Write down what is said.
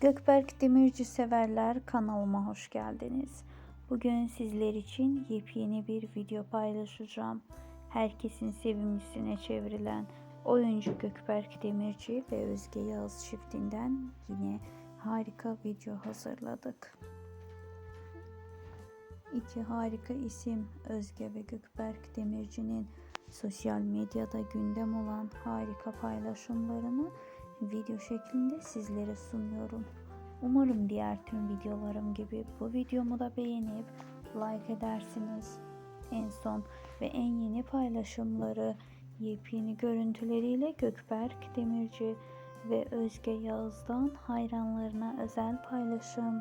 Gökberk Demirci severler kanalıma hoş geldiniz. Bugün sizler için yepyeni bir video paylaşacağım. Herkesin sevimlisine çevrilen oyuncu Gökberk Demirci ve Özge Yağız çiftinden yine harika video hazırladık. İki harika isim Özge ve Gökberk Demirci'nin sosyal medyada gündem olan harika paylaşımlarını video şeklinde sizlere sunuyorum. Umarım diğer tüm videolarım gibi bu videomu da beğenip like edersiniz. En son ve en yeni paylaşımları yepyeni görüntüleriyle Gökberk Demirci ve Özge Yağız'dan hayranlarına özel paylaşım.